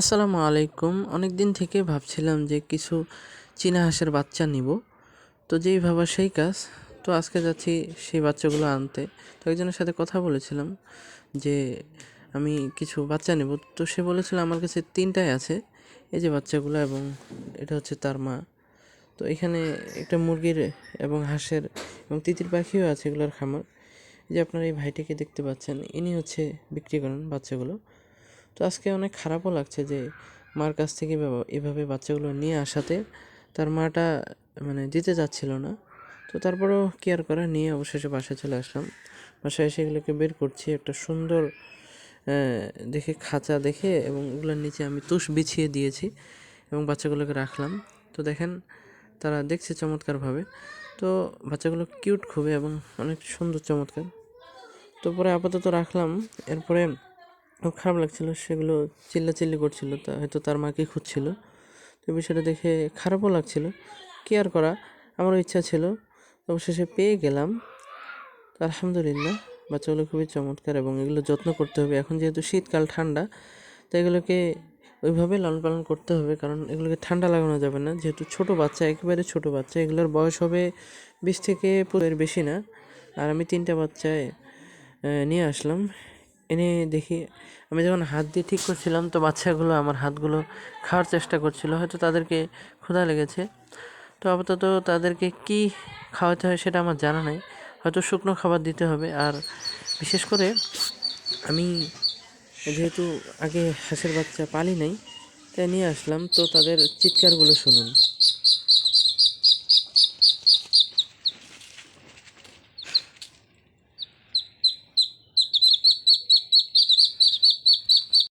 আসসালামু আলাইকুম। অনেক দিন থেকে ভাবছিলাম যে কিছু চীনা হাঁসের বাচ্চা নিব। তো যেই ভাবা সেই কাজ। তো আজকে যাচ্ছি সেই বাচ্চাগুলো আনতে। তো একজনের সাথে কথা বলেছিলাম যে আমি কিছু বাচ্চা নেব। তো সে বলেছিল আমার কাছে তিনটাই আছে। এই যে বাচ্চাগুলো এবং এটা হচ্ছে তার মা। তো এখানে একটা মুরগির এবং হাঁসের এবং তিতির পাখিও আছে এগুলোর খামার। যে আপনারা এই ভাইটিকে দেখতে পাচ্ছেন, ইনি হচ্ছে বিক্রি করেন বাচ্চাগুলো। তো আজকে অনেক খারাপও লাগছে যে মার কাছ থেকে এভাবে- বাচ্চাগুলো নিয়ে আসাতে তার মাটা মানে দিতে যাচ্ছিল না। তো তারপরেও কেয়ার করা, নিয়ে অবশেষে বাসায় চলে আসলাম। বাসায় এসে এগুলোকে বের করছি, একটা সুন্দর দেখে খাঁচা দেখে এবং ওগুলোর নিচে আমি তুষ বিছিয়ে দিয়েছি এবং বাচ্চাগুলোকে রাখলাম। তো দেখেন, তারা দেখছে চমৎকারভাবে। তো বাচ্চাগুলো কিউট খুবই এবং অনেক সুন্দর চমৎকার। তো পরে আপাতত রাখলাম। এরপরে খুব খারাপ লাগছিল, সেগুলো চিল্লাচিল্লি করছিল, তা হয়তো তার মাকে খুঁজছিলো। তো বিষয়টা দেখে খারাপও লাগছিল। কেয়ার করা? আমারও ইচ্ছা ছিল। অবশেষে পেয়ে গেলাম। তো আলহামদুলিল্লাহ, বাচ্চাগুলো খুবই চমৎকার এবং এগুলো যত্ন করতে হবে। এখন যেহেতু শীতকাল ঠান্ডা, তো এগুলোকে ওইভাবে লালন পালন করতে হবে, কারণ এগুলোকে ঠান্ডা লাগানো যাবে না। যেহেতু ছোট বাচ্চা, একেবারে ছোট বাচ্চা, এগুলোর বয়স হবে বিশ থেকে পনেরো এর বেশি না। আর আমি তিনটা বাচ্চায় নিয়ে আসলাম। এনে দেখি, আমি যখন হাত দিয়ে ঠিক করছিলাম, তো বাচ্চাগুলো আমার হাতগুলো খাওয়ার চেষ্টা করছিল, হয়তো তাদেরকে ক্ষুধা লেগেছে। তো আপাতত তাদেরকে কি খাওয়াতে হয় সেটা আমার জানা নাই। হয়তো শুকনো খাবার দিতে হবে। আর বিশেষ করে আমি যেহেতু আগে হাঁসের বাচ্চা পালি নাই, তাই নিয়ে আসলাম। তো তাদের চিৎকারগুলো শুনুন।